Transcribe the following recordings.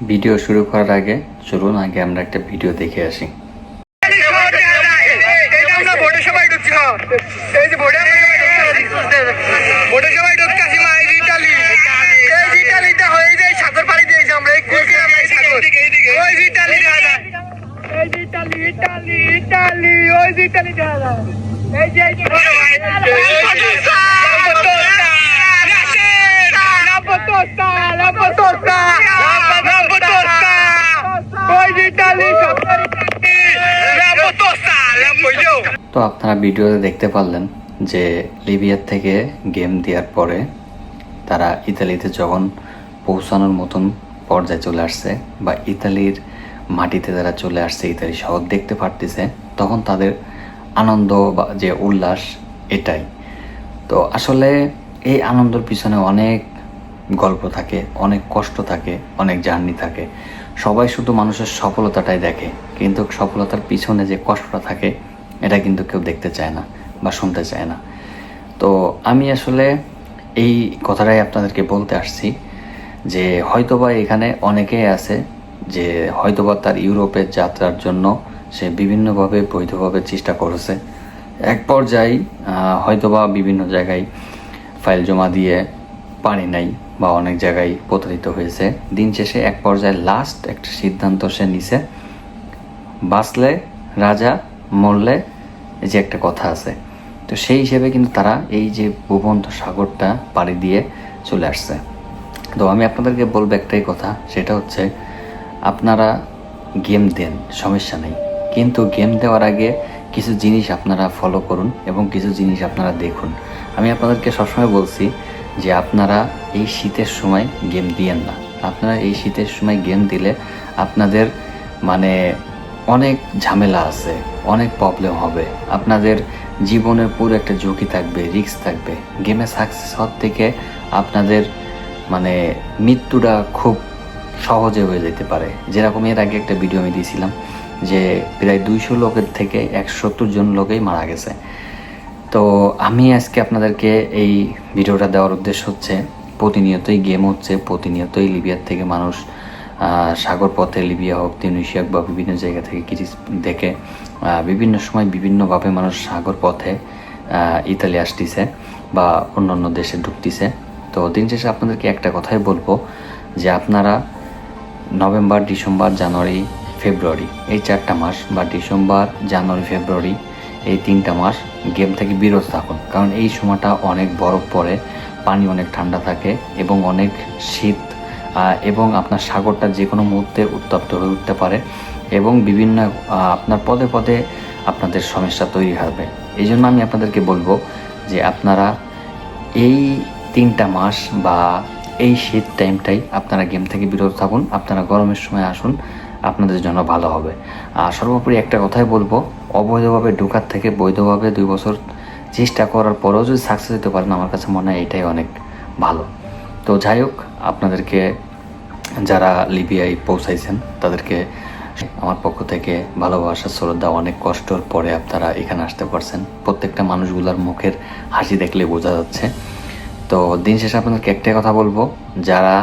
Video শুরু করার আগে চলুন, আগে আমরা একটা ভিডিও দেখে আসি আমরা ভোটের সময় ঢুকছি হ্যাঁ। এই যে ভোটের সময় ঢুকছি আসিমা এই যে ইটালি এই যে ইটালিটা হয়ে যায় সাগর পাড়ি দিয়েছি আমরা এই কুলকে আমরা এই সাগর ওই যে ইটালি দেখা যায় এই যে ইটালি ইটালি ইটালি ওই যে ইটালি দেখা যায় এই যে এই যে ওই যে ইটালি সরকারি Lampotosta, Lampoyo. তো আপনারা ভিডিওতে দেখতে পারলেন যে লিবিয়ার থেকে গেম দেওয়ার পরে তারা ইতালিতে যখন পৌঁছানোর মতন পর্যায়ে চলে আসছে বা ইতালির মাটিতে তারা চলে আসছে, ইতালি শহর দেখতে পারতেছে, তখন তাদের আনন্দ বা যে উল্লাস এটাই। তো আসলে এই আনন্দের পিছনে অনেক গল্প থাকে, অনেক কষ্ট থাকে, অনেক জার্নি থাকে। সবাই শুধু মানুষের সফলতাটাই দেখে, কিন্তু সফলতার পিছনে যে কষ্টটা থাকে এটা কিন্তু কেউ দেখতে চায় না বা শুনতে চায় না। তো আমি আসলে এই কথাটাই আপনাদেরকে বলতে আসছি যে হয়তোবা এখানে অনেকেই আছে যে হয়তোবা তার ইউরোপের যাত্রার জন্য সে বিভিন্নভাবে, বৈধভাবে চেষ্টা করেছে। এক পর্যায়ে হয়তোবা বিভিন্ন জায়গায় ফাইল জমা দিয়ে পারি নাই বা অনেক জায়গায় প্রতারিত হয়েছে। দিন শেষে এক পর্যায়ে লাস্ট একটা সিদ্ধান্ত সে নিছে। বাঁচলে রাজা মরলে যে একটা কথা আছে, তো সেই হিসেবে কিন্তু তারা এই যে ভূবন্ত সাগরটা পাড়ি দিয়ে চলে আসছে। তো আমি আপনাদেরকে বলব একটাই কথা, সেটা হচ্ছে আপনারা গেম দেন, সমস্যা নেই। কিন্তু গেম দেওয়ার আগে কিছু জিনিস আপনারা ফলো করুন এবং কিছু জিনিস আপনারা দেখুন। আমি আপনাদেরকে সবসময় বলছি যে আপনারা এই শীতের সময় গেম দিয়েন না। আপনারা এই শীতের সময় গেম দিলে আপনাদের মানে অনেক ঝামেলা আছে, অনেক প্রবলেম হবে। আপনাদের জীবনের পুরো একটা ঝুঁকি থাকবে রিস্ক থাকবে। গেমে সাকসেস হওয়ার থেকে আপনাদের মানে মৃত্যুটা খুব সহজে হয়ে যেতে পারে। যেরকম এর আগে একটা ভিডিও আমি দিয়েছিলাম যে প্রায় দুইশো লোকের থেকে একশো সত্তর জন লোকেই মারা গেছে। তো আমি আজকে আপনাদেরকে এই ভিডিওটা দেওয়ার উদ্দেশ্য হচ্ছে, প্রতিনিয়তই গেম হচ্ছে, প্রতিনিয়তই লিবিয়ার থেকে মানুষ সাগর পথে লিবিয়া হোক তিউনিশিয়া হোক বা বিভিন্ন জায়গা থেকে কিছু দেখে বিভিন্ন সময় বিভিন্নভাবে মানুষ সাগর পথে ইতালি আসতেছে বা অন্য অন্য দেশে ঢুকতেছে। তো দিন শেষে আপনাদেরকে একটা কথাই বলব যে আপনারা নভেম্বর, ডিসেম্বর, জানুয়ারি, ফেব্রুয়ারি, এই চারটা মাস বা ডিসেম্বর, জানুয়ারি, ফেব্রুয়ারি, এই তিনটা মাস গেম থেকে বিরত থাকুন। কারণ এই সময়টা অনেক বরফ পড়ে, পানি অনেক ঠান্ডা থাকে এবং অনেক শীত এবং আপনার সাগরটা যে কোনো মুহূর্তে উত্তপ্ত হয়ে উঠতে পারে এবং বিভিন্ন আপনার পদে পদে আপনাদের সমস্যা তৈরি হবে। এই জন্য আমি আপনাদেরকে বলব যে আপনারা এই তিনটা মাস বা এই শীত টাইমটাই আপনারা গেম থেকে বিরত থাকুন, আপনারা গরমের সময় আসুন, আপনাদের জন্য ভালো হবে। আর সর্বোপরি একটা কথাই বলব, অবৈধভাবে ঢোকার থেকে বৈধভাবে দুই বছর চেষ্টা করার পরেও যদি সাকসেস দিতে পারেন, আমার কাছে মনে হয় এটাই অনেক ভালো। তো যাই হোক, আপনাদেরকে যারা লিবিয়ায় পৌঁছাইছেন, তাদেরকে আমার পক্ষ থেকে ভালোবাসা, শ্রদ্ধা, অনেক কষ্টর পরে আপনারা এখানে আসতে পারছেন। প্রত্যেকটা মানুষগুলোর মুখের হাসি দেখলে বোঝা যাচ্ছে। তো দিন শেষে আপনাদেরকে একটাই কথা বলব, যারা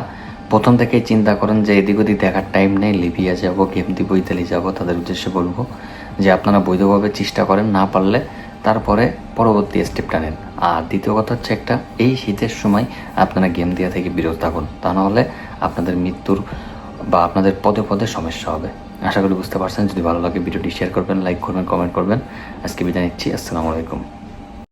প্রথম থেকেই চিন্তা করেন যে এদিক ওদিক দেখার টাইম নেই, লিবিয়া যাব গেম দিব, ইতালি যাব, তাদের উদ্দেশ্যে বলব যে আপনারা বৈধভাবে চেষ্টা করেন, না পারলে তারপরে পরবর্তী স্টেপটা নেন। আর দ্বিতীয় কথা হচ্ছে একটা, এই শীতের সময় আপনারা গেম দেওয়া থেকে বিরত থাকুন। তা নাহলে আপনাদের মৃত্যুর বা আপনাদের পদে পদে সমস্যা হবে। আশা করি বুঝতে পারছেন। যদি ভালো লাগে ভিডিওটি শেয়ার করবেন লাইক করবেন কমেন্ট করবেন। আজকে বিদায় নিচ্ছি। আসসালামু আলাইকুম।